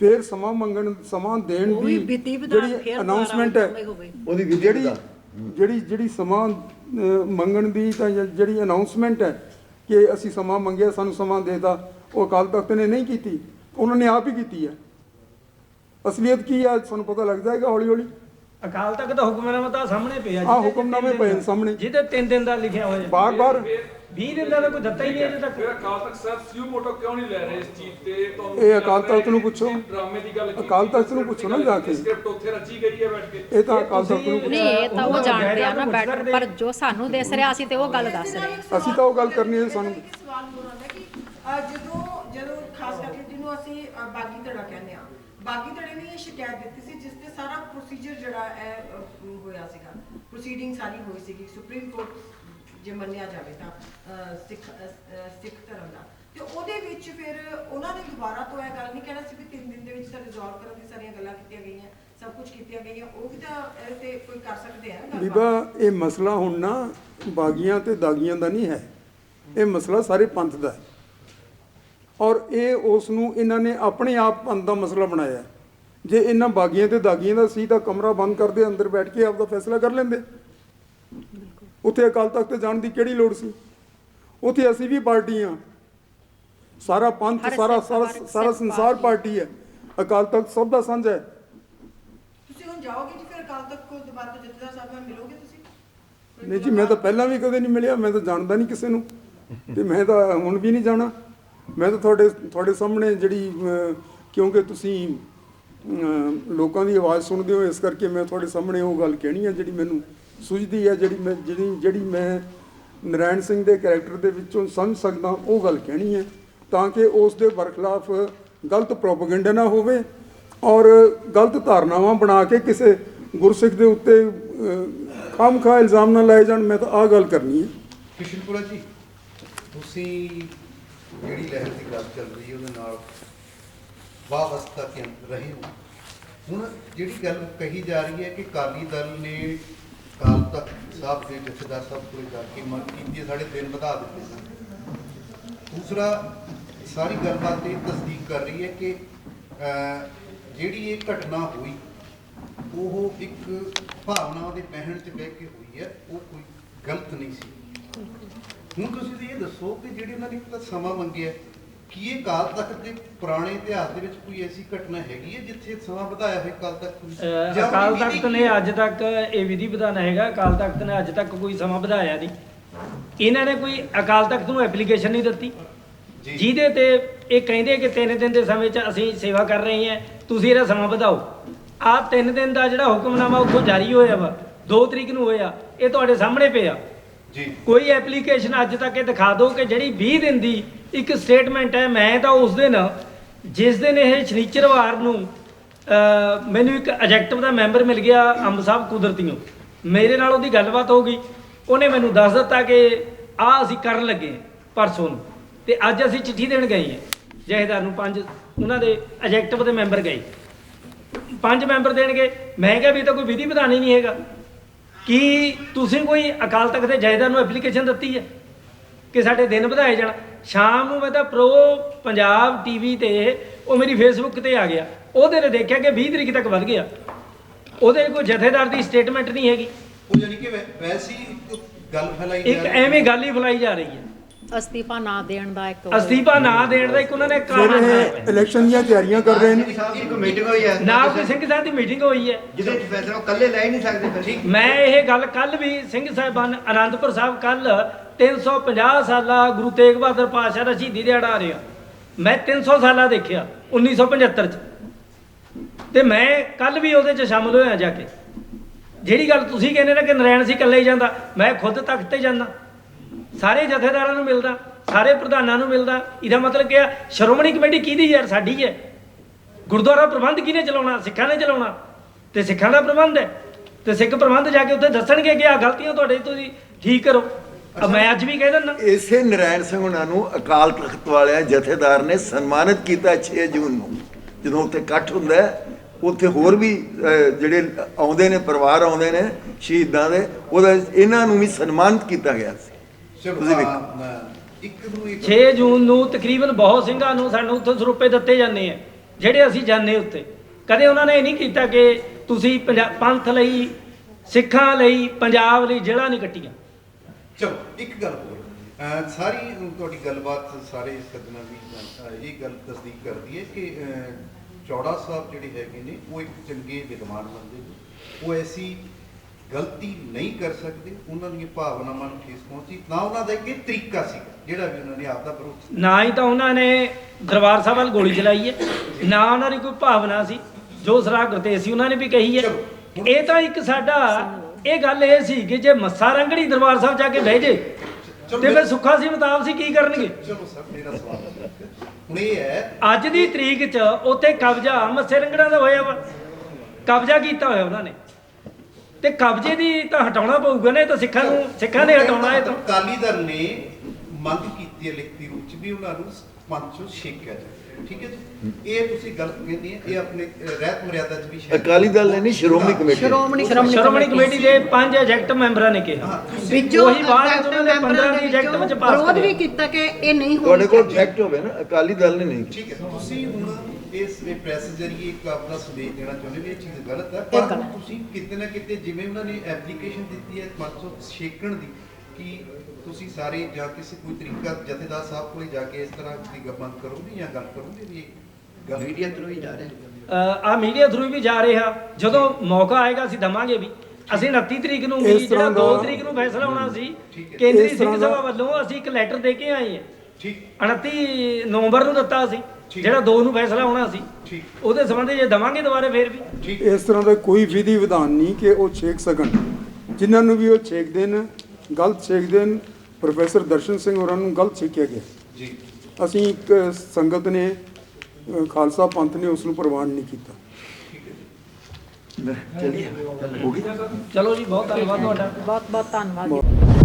ਫਿਰ ਸਮਾਂ ਮੰਗਣ ਸਮਾਂ ਦੇਣ ਉਹ ਵੀ ਦੀ ਵਿਧਾਨ ਜਿਹੜੀ ਫਿਰ ਅਨਾਉਂਸਮੈਂਟ ਹੈ। ਉਹਦੀ ਵਿਧੀ ਜਿਹੜੀ। ਜਿਹੜੀ ਜਿਹੜੀ ਸਮਾਂ ਅਹ, ਮੰਗਣ ਦੀ ਤਾਂ ਜਾਂ ਜਿਹੜੀ ਅਨਾਉਂਸਮੈਂਟ ਹੈ ਕਿ ਅਸੀਂ ਸਮਾਂ ਮੰਗਿਆ ਸਾਨੂੰ ਸਮਾਂ ਦੇਤਾ ਉਹ ਅਕਾਲ ਤਖਤ ਨੇ ਨਹੀਂ ਕੀਤੀ। ਉਹਨਾਂ ਨੇ ਆਪ ਹੀ ਕੀਤੀ ਹੈ। ਅਸਲੀਅਤ ਕੀ ਹੈ? ਸਾਨੂੰ ਪਤਾ ਲੱਗ ਜਾਏਗਾ ਹੌਲੀ ਹੌਲੀ ਅਕਾਲ ਤਖਤ ਦਾ ਹੁਕਮਨਾਮਾ ਤਾਂ ਸਾਹਮਣੇ ਪਿਆ ਆਹ ਜਿਹਦੇ ਚ ਹੁਕਮਨਾਮੇ ਤਿੰਨ ਪਏ ਦਿਨ ਨੇ ਸਾਹਮਣੇ। ਜਿਹਦੇ ਤਿੰਨ ਦਿਨ ਦਾ ਲਿਖਿਆ ਹੋਇਆ ਬਾਰ ਬਾਰ। 20 ਦਿਨ ਦਾ ਤਾਂ ਕੋਈ ਦਿੱਤਾ ਹੀ ਨਹੀਂ ਅਜੇ ਤੱਕ। ਫਿਰ ਅਕਾਲ ਤਖਤ ਸਾਹਿਬ ਸਿਊ ਮੋਟੋ ਕਿਉਂ ਨਹੀਂ ਲੈ ਰਹੇ ਇਸ ਚੀਜ਼ ਤੇ? ਤੁਹਾਨੂੰ ਇਹ ਅਕਾਲ ਤਖ਼ਤ ਨੂੰ ਪੁੱਛੋ। ਡਰਾਮੇ ਦੀ ਗੱਲ ਕੀਤੀ। ਅਕਾਲ ਤਖ਼ਤ ਨੂੰ ਪੁੱਛੋ ਨਾ ਜਾ ਕੇ। ਸਕ੍ਰਿਪਟ ਉੱਥੇ ਰਚੀ ਗਈ ਹੈ ਬੈਠ ਕੇ। ਇਹ ਤਾਂ ਅਕਾਲ ਤਖਤ ਨੂੰ ਨਹੀਂ ਇਹ ਤਾਂ ਉਹ ਜਾਣਦੇ ਆ ਨਾ ਬੈਟਰ ਪਰ ਜੋ ਸਾਨੂੰ ਦਿਸ ਰਿਹਾ ਸੀ ਤੇ ਉਹ ਗੱਲ ਦੱਸ ਰਹੇ ਅਸੀਂ ਤਾਂ ਉਹ ਗੱਲ ਕਰਨੀ ਹੈ ਸਾਨੂੰ। ਸਵਾਲ ਹੋਰ ਆਉਂਦਾ ਕਿ ਅਹ, ਜਦੋਂ ਜਦੋਂ ਖਾਸ ਕਰਕੇ ਜਿਹਨੂੰ ਅਸੀਂ ਅਹ, ਬਾਗੀ ਧੜਾ ਕਹਿੰਦੇ ਆ ਬਾਗੀ ਧੜੇ ਨੇ ਇਹ ਸ਼ਿਕਾਇਤ ਦਿੱਤੀ ਸੀ ਜਿਸ ਤੇ ਸਾਰਾ ਪ੍ਰੋਸੀਜਰ ਜਿਹੜਾ ਹੈ ਅਹ, ਹੋਇਆ ਸੀਗਾ। ਪ੍ਰੋਸੀਡਿੰਗ ਸਾਰੀ ਹੋਈ ਸੀਗੀ। ਸੁਪਰੀਮ ਕੋਰਟ ਜੇ ਮੰਨਿਆ ਜਾਵੇ ਤਾਂ ਅਹ, ਸਿੱਖ ਅਹ, ਅਹ, ਸਿੱਖ ਧਰਮ ਦਾ। ਤੇ ਉਹਦੇ ਵਿੱਚ ਫਿਰ ਉਹਨਾਂ ਨੇ ਦੁਬਾਰਾ ਤੋਂ ਇਹ ਗੱਲ ਨਹੀਂ ਕਹਿਣਾ ਸੀ ਵੀ ਤਿੰਨ ਦਿਨ ਦੇ ਵਿੱਚ ਤਾਂ ਰਿਜ਼ੋਲਵ ਕਰਨ ਦੀ ਸਾਰੀਆਂ ਗੱਲਾਂ ਕੀਤੀਆਂ ਗਈਆਂ ਸਭ ਕੁਝ ਕੀਤੀਆਂ ਗਈਆਂ। ਉਹ ਵੀ ਤਾਂ ਇਹ ਤੇ ਕੋਈ ਕਰ ਸਕਦੇ ਆ ਨਾ ਗੱਲਬਾਤ। ਬੀਬਾ ਇਹ ਮਸਲਾ ਹੁਣ ਨਾ ਬਾਗੀਆਂ ਤੇ ਦਾਗੀਆਂ ਦਾ ਨਹੀਂ ਹੈ। ਇਹ ਮਸਲਾ ਸਾਰੇ ਪੰਥ ਦਾ ਹੈ। ਔਰ ਇਹ ਉਸ ਨੂੰ ਇਹਨਾਂ ਨੇ ਆਪਣੇ ਆਪ ਪੰਥ ਦਾ ਮਸਲਾ ਬਣਾਇਆ। ਜੇ ਇਹਨਾਂ ਬਾਗੀਆਂ ਤੇ ਦਾਗੀਆਂ ਦਾ ਸੀ ਤਾਂ ਕਮਰਾ ਬੰਦ ਕਰਦੇ ਅੰਦਰ ਬੈਠ ਕੇ ਆਪਦਾ ਫੈਸਲਾ ਕਰ ਲੈਂਦੇ। ਉੱਥੇ ਅਕਾਲ ਤਖਤ ਤੇ ਜਾਣ ਦੀ ਕਿਹੜੀ ਲੋੜ ਸੀ? ਉੱਥੇ ਅਸੀਂ ਵੀ ਪਾਰਟੀ ਹਾਂ। ਸਾਰਾ ਪੰਥ ਸਾਰਾ ਸਾਰਾ ਸੰਸਾਰ ਪਾਰਟੀ ਹੈ। ਅਕਾਲ ਤਖਤ ਸਭ ਦਾ ਸਾਂਝਾ ਹੈ। ਤੁਸੀਂ ਹੁਣ ਜਾਓਗੇ ਜੀ ਫਿਰ ਅਕਾਲ ਤਖਤ ਕੋਲ ਦੁਬਾਰਾ ਤੋਂ ਜਥੇਦਾਰ ਸਾਹਿਬ ਨਾਲ ਮਿਲੋਗੇ ਤੁਸੀਂ? ਨਹੀਂ ਜੀ ਮੈਂ ਤਾਂ ਪਹਿਲਾਂ ਵੀ ਕਦੇ ਨਹੀਂ ਮਿਲਿਆ ਮੈਂ ਤਾਂ ਜਾਣਦਾ ਨਹੀਂ ਕਿਸੇ ਨੂੰ। ਤੇ ਮੈਂ ਤਾਂ ਹੁਣ ਵੀ ਨਹੀਂ ਜਾਣਾ। ਮੈਂ ਤਾਂ ਤੁਹਾਡੇ ਤੁਹਾਡੇ ਸਾਹਮਣੇ ਜਿਹੜੀ ਕਿਉਂਕਿ ਤੁਸੀਂ ਲੋਕਾਂ ਦੀ ਆਵਾਜ਼ ਸੁਣਦੇ ਹੋ ਇਸ ਕਰਕੇ ਮੈਂ ਤੁਹਾਡੇ ਸਾਹਮਣੇ ਉਹ ਗੱਲ ਕਹਿਣੀ ਹੈ ਜਿਹੜੀ ਮੈਨੂੰ ਸੁਝਦੀ ਹੈ ਜਿਹੜੀ ਮੈਂ ਜਿਹੜੀ ਜਿਹੜੀ ਮੈਂ ਨਰਾਇਣ ਸਿੰਘ ਦੇ ਕੈਰੈਕਟਰ ਦੇ ਵਿੱਚੋਂ ਸਮਝ ਸਕਦਾ ਉਹ ਗੱਲ ਕਹਿਣੀ ਹੈ ਤਾਂ ਕਿ ਉਸ ਦੇ ਬਰਖਲਾਫ ਗਲਤ ਪ੍ਰੋਪਗੈਂਡਾ ਨਾ ਹੋਵੇ ਔਰ ਗਲਤ ਧਾਰਨਾਵਾਂ ਬਣਾ ਕੇ ਕਿਸੇ ਗੁਰਸਿੱਖ ਦੇ ਉੱਤੇ ਅਹ, ਖਾਮਖਾ ਇਲਜ਼ਾਮ ਨਾ ਲਾਏ ਜਾਣ ਮੈਂ ਤਾਂ ਆਹ ਗੱਲ ਕਰਨੀ ਹੈ ਕਿਸ਼ਨਪੁਰਾ ਜੀ ਤੁਸੀਂ ਜਿਹੜੀ ਲਹਿਰ ਦੀ ਗੱਲ ਚੱਲ ਰਹੀ ਹੈ, ਉਹਦੇ ਨਾਲ ਵਾਵਸਤਾ ਕੇ ਰਹੇ ਹੋ। ਹੁਣ ਜਿਹੜੀ ਗੱਲ ਕਹੀ ਜਾ ਰਹੀ ਹੈ ਕਿ ਕਾਲੀ ਦਲ ਨੇ ਕਾਲ ਤਖਤ ਸਾਹਿਬ ਦੇ ਜਥੇਦਾਰ ਸਾਹਿਬ ਕੋਲ ਜਾ ਕੇ ਮੰਗ ਕੀਤੀ ਸਾਡੇ ਦਿਨ ਵਧਾ ਦਿੱਤੇ ਸਨ ਦੂਸਰਾ, ਸਾਰੀ ਗੱਲਬਾਤ ਇਹ ਤਸਦੀਕ ਕਰ ਰਹੀ ਹੈ ਕਿ ਜਿਹੜੀ ਇਹ ਘਟਨਾ ਹੋਈ, ਉਹ ਇੱਕ ਭਾਵਨਾ ਦੇ ਪਹਿਣ ਚ ਬਹਿ ਕੇ ਹੋਈ ਹੈ, ਉਹ ਕੋਈ ਗਲਤ ਨਹੀਂ ਸੀ। ਹੁਣ ਤੁਸੀਂ ਇਹ ਦੱਸੋ ਕਿ ਜਿਹੜੀ ਉਹਨਾਂ ਨੇ ਤਾਂ ਸਮਾਂ ਮੰਗਿਆ ਕੀ ਇਹ ਕਾਲ ਤੱਕ ਦੇ ਪੁਰਾਣੇ ਇਤਿਹਾਸ ਦੇ ਵਿੱਚ ਕੋਈ ਐਸੀ ਘਟਨਾ ਹੈਗੀ ਹੈ ਜਿੱਥੇ ਸਮਾਂ ਵਧਾਇਆ ਹੋਇਆ ਕਾਲ ਤੱਕ ਅਹ ਜਾਂ ਅਕਾਲ ਤਖਤ ਨੇ ਅੱਜ ਤੱਕ ਇਹ ਵਿਧੀ ਵਿਧਾਨ ਹੈਗਾ ਅਕਾਲ ਤਖਤ ਨੇ ਅੱਜ ਤੱਕ ਕੋਈ ਸਮਾਂ ਵਧਾਇਆ ਨਹੀਂ। ਇਹਨਾਂ ਨੇ ਕੋਈ ਅਕਾਲ ਤਖਤ ਨੂੰ ਐਪਲੀਕੇਸ਼ਨ ਨਹੀਂ ਦਿੱਤੀ। ਜਿਹਦੇ ਤੇ ਇਹ ਕਹਿੰਦੇ ਕਿ ਤਿੰਨ ਦਿਨ ਦੇ ਸਮੇਂ 'ਚ ਅਸੀਂ ਸੇਵਾ ਕਰ ਰਹੇ ਹਾਂ ਤੁਸੀਂ ਇਹਦਾ ਸਮਾਂ ਵਧਾਓ ਆਹ ਤਿੰਨ ਦਿਨ ਦਾ ਜਿਹੜਾ ਹੁਕਮਨਾਮਾ ਉੱਥੋਂ ਜਾਰੀ ਹੋਇਆ ਵਾ 2 ਤਰੀਕ ਨੂੰ ਹੋਇਆ ਇਹ ਤੁਹਾਡੇ ਸਾਹਮਣੇ ਪਿਆ। ਜੀ। ਕੋਈ ਐਪਲੀਕੇਸ਼ਨ ਅੱਜ ਤੱਕ ਇਹ ਦਿਖਾ ਦਿਓ ਕਿ ਜਿਹੜੀ 20 ਦਿਨ ਦੀ ਇੱਕ ਸਟੇਟਮੈਂਟ ਹੈ, ਮੈਂ ਤਾਂ ਉਸ ਦਿਨ ਜਿਸ ਦਿਨ ਇਹ ਸ਼ਨੀਚਰਵਾਰ ਨੂੰ ਮੈਨੂੰ ਇੱਕ ਐਜੈਕਟਿਵ ਦਾ ਮੈਂਬਰ ਮਿਲ ਗਿਆ, ਅੰਬ ਸਾਹਿਬ ਕੁਦਰਤੀਓ। ਮੇਰੇ ਨਾਲ ਉਹਦੀ ਗੱਲਬਾਤ ਹੋ ਗਈ। ਉਹਨੇ ਮੈਨੂੰ ਦੱਸ ਦਿੱਤਾ ਕਿ ਆ ਅਸੀਂ ਕਰਨ ਲੱਗੇ ਪਰਸੋਂ ਨੂੰ। ਤੇ ਅੱਜ ਅਸੀਂ ਚਿੱਠੀ ਦੇਣ ਗਏ ਹਾਂ। ਜਹੇਦਾਰ ਨੂੰ ਪੰਜ ਉਹਨਾਂ ਦੇ ਐਜੈਕਟਿਵ ਦੇ ਮੈਂਬਰ ਗਏ। ਪੰਜ ਮੈਂਬਰ ਦੇਣਗੇ। ਮੈਂ ਕਿਹਾ ਵੀ ਤਾਂ ਕੋਈ ਵਿਧੀ ਵਿਧਾਨ ਹੀ ਨਹੀਂ ਹੈਗਾ। ਕੀ ਤੁਸੀਂ ਕੋਈ ਅਕਾਲ ਤਖਤ ਦੇ ਜਥੇਦਾਰ ਨੂੰ ਐਪਲੀਕੇਸ਼ਨ ਦਿੱਤੀ ਹੈ? ਕਿ ਸਾਡੇ ਦਿਨ ਵਧਾਏ ਜਾਣ। ਸ਼ਾਮ ਨੂੰ ਮੈਂ ਤਾਂ ਪ੍ਰੋ ਪੰਜਾਬ ਟੀਵੀ ਤੇ ਉਹ ਮੇਰੀ ਫੇਸਬੁੱਕ ਤੇ ਆ ਗਿਆ। ਉਹਦੇ ਨੇ ਦੇਖਿਆ ਕਿ 20 ਤਰੀਕ ਤੱਕ ਵੱਧ ਗਿਆ। ਉਹਦੇ ਕੋਈ ਜਥੇਦਾਰ ਦੀ ਸਟੇਟਮੈਂਟ ਨਹੀਂ ਹੈਗੀ। ਉਹ ਜਾਨੀ ਕਿ ਵੈਸੀ ਇੱਕ ਗੱਲ ਫੈਲਾਈ ਇੱਕ ਜਾ ਰਹੀ ਹੈ। ਐਵੇਂ ਗੱਲ ਹੀ ਫਲਾਈ ਜਾ ਰਹੀ ਹੈ। ਅਸਤੀਫਾ ਨਾ ਦੇਣ ਦਾ ਇੱਕ ਅਸਤੀਫਾ ਨਾ ਦੇਣ ਦਾ ਇੱਕ ਉਹਨਾਂ ਨੇ ਫਿਰ ਕਾਰਨ ਇਹ। ਇਲੈਕਸ਼ਨ ਦੀਆਂ ਤਿਆਰੀਆਂ ਕਰ ਰਹੇ ਨੇ। ਇੱਕ ਮੀਟਿੰਗ ਹੋਈ ਹੈ। ਨਾ ਕੋਈ ਸਿੰਘ ਸਾਹਿਬ ਦੀ ਮੀਟਿੰਗ ਹੋਈ ਹੈ। ਜਿਹਦੇ ਵਿੱਚ ਫੈਸਲਾ ਉਹ ਇਕੱਲੇ ਲੈ ਹੀ ਨਹੀਂ ਸਕਦੇ ਫਿਰ। ਠੀਕ। ਮੈਂ ਇਹ ਗੱਲ ਕੱਲ ਵੀ ਸਿੰਘ ਸਾਹਿਬਾਨ ਆਨੰਦਪੁਰ ਸਾਹਿਬ ਕੱਲ 350 ਸਾਲਾ ਗੁਰੂ ਤੇਗ ਬਹਾਦਰ ਪਾਤਸ਼ਾਹ ਦਾ ਸ਼ਹੀਦੀ ਦਿਹਾੜਾ ਆ ਰਿਹਾ। ਮੈਂ 300 ਸਾਲਾ ਦੇਖਿਆ 1975 ਚ। ਤੇ ਮੈਂ ਕੱਲ ਵੀ ਉਹਦੇ ਚ ਸ਼ਾਮਲ ਹੋਇਆ ਜਾ ਕੇ। ਜਿਹੜੀ ਗੱਲ ਤੁਸੀਂ ਕਹਿੰਦੇ ਨਾ ਕਿ ਨਰਾਇਣ ਸੀ ਇਕੱਲੇ ਹੀ ਜਾਂਦਾ ਮੈਂ ਖੁਦ ਤਖਤ ਤੇ ਜਾਂਦਾ। ਸਾਰੇ ਜਥੇਦਾਰਾਂ ਨੂੰ ਮਿਲਦਾ ਸਾਰੇ ਪ੍ਰਧਾਨਾਂ ਨੂੰ ਮਿਲਦਾ। ਇਹਦਾ ਮਤਲਬ ਕਿ ਆ? ਸ਼੍ਰੋਮਣੀ ਕਮੇਟੀ ਕਿਹਦੀ ਯਾਰ? ਸਾਡੀ ਹੈ। ਗੁਰਦੁਆਰਾ ਪ੍ਰਬੰਧ ਕਿਹਨੇ ਚਲਾਉਣਾ? ਸਿੱਖਾਂ ਨੇ ਚਲਾਉਣਾ। ਤੇ ਸਿੱਖਾਂ ਦਾ ਪ੍ਰਬੰਧ ਹੈ। ਤੇ ਸਿੱਖ ਪ੍ਰਬੰਧ ਜਾ ਕੇ ਉੱਥੇ ਦੱਸਣਗੇ ਕਿ ਆ ਗਲਤੀਆਂ ਤੁਹਾਡੇ ਤੁਸੀਂ ਠੀਕ ਕਰੋ। ਮੈਂ ਅੱਜ ਵੀ ਕਹਿ ਦਿੰਦਾ। ਇਸੇ ਨਰਾਇਣ ਸਿੰਘ ਉਹਨਾਂ ਨੂੰ ਅਕਾਲ ਤਖਤ ਵਾਲਿਆਂ ਜਥੇਦਾਰ ਨੇ ਸਨਮਾਨਿਤ ਕੀਤਾ 6 ਜੂਨ ਨੂੰ। ਜਦੋਂ ਉੱਥੇ ਇਕੱਠ ਹੁੰਦਾ ਹੈ, ਉੱਥੇ ਹੋਰ ਵੀ ਜਿਹੜੇ ਆਉਂਦੇ ਨੇ ਪਰਿਵਾਰ ਆਉਂਦੇ ਨੇ ਸ਼ਹੀਦਾਂ ਦੇ ਉਹਦਾ ਇਹਨਾਂ ਨੂੰ ਵੀ ਸਨਮਾਨਿਤ ਕੀਤਾ ਗਿਆ ਸੀ। ਤੁਸੀਂ ਵੇਖੋ। ਹਾਂ, ਹਾਂ, ਇੱਕ ਨੂੰ ਇੱਕ 6 ਜੂਨ ਨੂੰ ਤਕਰੀਬਨ ਬਹੁਤ ਸਿੰਘਾਂ ਨੂੰ ਸਾਨੂੰ ਉੱਥੇ ਸਰੂਪੇ ਦਿੱਤੇ ਜਾਂਦੇ ਆ ਜਿਹੜੇ ਅਸੀਂ ਜਾਂਦੇ ਉੱਤੇ। ਕਦੇ ਉਹਨਾਂ ਨੇ ਇਹ ਨਹੀਂ ਕੀਤਾ ਕਿ ਤੁਸੀਂ ਪੰਜਾ- ਪੰਥ ਲਈ ਸਿੱਖਾਂ ਲਈ ਪੰਜਾਬ ਲਈ ਜਿਹੜਾ ਨਹੀਂ ਕੱਟੀਆਂ। ਚਲੋ ਇੱਕ ਗੱਲ ਹੋਰ। ਅਹ ਸਾਰੀ ਤੁਹਾਡੀ ਗੱਲਬਾਤ ਸਾਰੇ ਸੱਜਣਾ ਦੀ ਅਹ ਇਹ ਗੱਲ ਤਸਦੀਕ ਕਰਦੀ ਹੈ ਕਿ ਅਹ, ਚੌੜਾ ਸਾਹਿਬ ਜਿਹੜੇ ਹੈਗੇ ਨੇ ਉਹ ਇੱਕ ਚੰਗੇ ਵਿਦਵਾਨ ਬੰਦੇ ਨੇ। ਉਹ ਐਸੀ ਗਲਤੀ ਨਹੀਂ ਕਰ ਸਕਦੇ ਉਹਨਾਂ ਦੀਆਂ ਭਾਵਨਾਵਾਂ ਨੂੰ ਠੇਸ ਪਹੁੰਚੀ ਨਾ ਉਹਨਾਂ ਦਾ ਇੱਕ ਤਰੀਕਾ ਸੀ ਜਿਹੜਾ ਵੀ ਉਹਨਾਂ ਨੇ ਆਪ ਦਾ ਵਿਰੋਧ ਨਾ ਹੀ ਤਾਂ ਉਹਨਾਂ ਨੇ ਦਰਬਾਰ ਸਾਹਿਬ ਵੱਲ ਗੋਲੀ ਚਲਾਈ ਹੈ ਨਾ ਉਹਨਾਂ ਦੀ ਕੋਈ ਭਾਵਨਾ ਸੀ ਜੋ ਸਰਾਹ ਕਰਤੇ ਸੀ ਉਹਨਾਂ ਨੇ ਵੀ ਕਹੀ ਹੈ। ਇਹ ਤਾਂ ਇੱਕ ਸਾਡਾ ਇਹ ਗੱਲ ਇਹ ਸੀ ਕਿ ਜੇ ਮੱਸਾ ਰੰਗੜੀ ਦਰਬਾਰ ਸਾਹਿਬ ਜਾ ਕੇ ਬਹਿ ਜੇ ਤੇ ਫਿਰ ਸੁੱਖਾ ਸਿੰਘ ਮਤਾਬ ਸੀ ਕੀ ਕਰਨਗੇ? ਚਲੋ ਸਰ ਮੇਰਾ ਸਵਾਲ ਹੁਣ ਇਹ ਹੈ ਅੱਜ ਦੀ ਤਰੀਕ 'ਚ ਉੱਥੇ ਕਬਜ਼ਾ ਮੱਸੇ ਰੰਗੜਾਂ ਦਾ ਹੋਇਆ ਵਾ। ਕਬਜ਼ਾ ਕੀਤਾ ਹੋਇਆ ਉਹਨਾਂ ਨੇ। ਤੇ ਕਬਜ਼ੇ ਦੀ ਤਾਂ ਹਟਾਉਣਾ ਪਊਗਾ ਨਾ ਇਹ ਤਾਂ ਸਿੱਖਾਂ ਨੂੰ ਸਿੱਖਾਂ ਨੇ ਹਟਾਉਣਾ ਇਹ ਤਾਂ। ਅਕਾਲੀ ਦਲ ਨੇ ਮੰਗ ਕੀਤੀ ਹੈ ਲਿਖਤੀ ਰੂਪ ਚ ਵੀ ਉਹਨਾਂ ਨੂੰ ਚੋਂ ਛੇਕਿਆ ਜਾਵੇ। ਠੀਕ ਹੈ ਜੀ? ਇਹ ਤੁਸੀਂ ਗਲਤ ਕਹਿੰਦੇ ਆ ਇਹ ਆਪਣੇ ਰਹਿਤ ਮਰਿਆਦਾ 'ਚ ਵੀ ਸ਼ਾਇਦ ਅਕਾਲੀ ਦਲ ਨੇ ਨਹੀਂ ਸ਼੍ਰੋਮਣੀ ਕਮੇਟੀ। ਸ਼੍ਰੋਮਣੀ ਸ਼੍ਰੋਮਣੀ ਕਮੇਟੀ ਦੇ ਪੰਜ ਐਜੈਕਟ ਮੈਂਬਰਾਂ ਨੇ ਕਿਹਾ। ਵਿੱਚੋਂ ਉਹੀ ਬਾਅਦ ਉਹਨਾਂ ਨੇ 15 ਦੀ eject ਵਿੱਚ pass ਵਿਰੋਧ ਵੀ। ਕੀਤਾ ਕਿ ਇਹ ਨਹੀਂ ਹੋਣੀ ਤੁਹਾਡੇ ਕੋਲ। ਫੈਕਟ ਹੋਵੇ ਨਾ ਅਕਾਲੀ ਦਲ ਨੇ ਨਹੀਂ ਠੀਕ ਹੈ ਤੁਸੀਂ ਹੁਣ ਇਸ ਪ੍ਰੈਸ ਜਰੀਏ ਇੱਕ ਆਪਣਾ ਸੰਦੇਸ਼ ਦੇਣਾ ਚਾਹੁੰਦੇ ਵੀ ਇਹ ਚੀਜ਼ ਗਲਤ ਹੈ। ਪਰ। ਤੁਸੀਂ ਕਿਤੇ ਨਾ ਕਿਤੇ ਜਿਵੇਂ ਉਹਨਾਂ ਨੇ ਐਪਲੀਕੇਸ਼ਨ ਦਿੱਤੀ ਹੈ 500 ਛੇਕਣ ਦੀ ਕਿ ਤੁਸੀਂ ਸਾਰੇ ਜਾਂ ਕਿਸੇ ਕੋਈ ਤਰੀਕਾ ਜਥੇਦਾਰ ਸਾਹਿਬ ਕੋਲੇ ਜਾ ਕੇ ਇਸ ਤਰ੍ਹਾਂ ਦੀ ਗੱਲਬਾਤ ਕਰੋਗੇ ਜਾਂ ਗੱਲ ਕਰੋਗੇ ਵੀ ਮੀਡੀਆ ਥਰੂ ਹੀ ਜਾ ਰਹੇ ਆ ਮੀਡੀਆ ਥਰੂ ਵੀ ਜਾ ਰਿਹਾ। ਜਦੋਂ ਮੌਕਾ ਆਏਗਾ ਅਸੀਂ ਦਵਾਂਗੇ ਵੀ। ਅਸੀਂ 29 ਤਰੀਕ ਨੂੰ ਵੀ ਜਿਹੜਾ 2 ਦਾ- ਤਰੀਕ ਨੂੰ ਫੈਸਲਾ ਹੋਣਾ ਸੀ। ਕੇਂਦਰੀ ਸਿੰਘ ਸਭਾ ਵੱਲੋਂ ਅਸੀਂ ਇੱਕ ਲੈਟਰ ਦੇ ਕੇ ਆਏ ਹਾਂ। ਠੀਕ। 29 ਨਵੰਬਰ ਨੂੰ ਦਿੱਤਾ ਸੀ। ਜਿਹੜਾ 2 ਨੂੰ ਫੈਸਲਾ ਹੋਣਾ ਸੀ ਠੀਕ। ਉਹਦੇ ਸੰਬੰਧੀ ਜੇ ਦਵਾਂਗੇ ਦੁਬਾਰੇ ਫੇਰ ਵੀ। ਠੀਕ। ਇਸ ਤਰ੍ਹਾਂ ਦਾ ਕੋਈ ਵਿਧੀ ਵਿਧਾਨ ਨਹੀਂ ਕਿ ਉਹ ਛੇਕ ਸਕਣ। ਜਿਨ੍ਹਾਂ ਨੂੰ ਵੀ ਉਹ ਛੇਕਦੇ ਨੇ ਗਲਤ ਛੇਕਦੇ ਨੇ ਪ੍ਰੋਫੈਸਰ ਦਰਸ਼ਨ ਸਿੰਘ ਹੋਰਾਂ ਨੂੰ ਗਲਤ ਛੇਕਿਆ ਗਿਆ। ਜੀ। ਅਸੀਂ ਇੱਕ ਸੰਗਤ ਨੇ ਖਾਲਸਾ ਪੰਥ ਨੇ ਉਸ ਨੂੰ ਪ੍ਰਵਾਨ ਨਹੀਂ ਕੀਤਾ। ਚਲੋ ਜੀ ਬਹੁਤ ਧੰਨਵਾਦ ਤੁਹਾਡਾ। ਬਹੁਤ ਬਹੁਤ ਧੰਨਵਾਦ ਜੀ।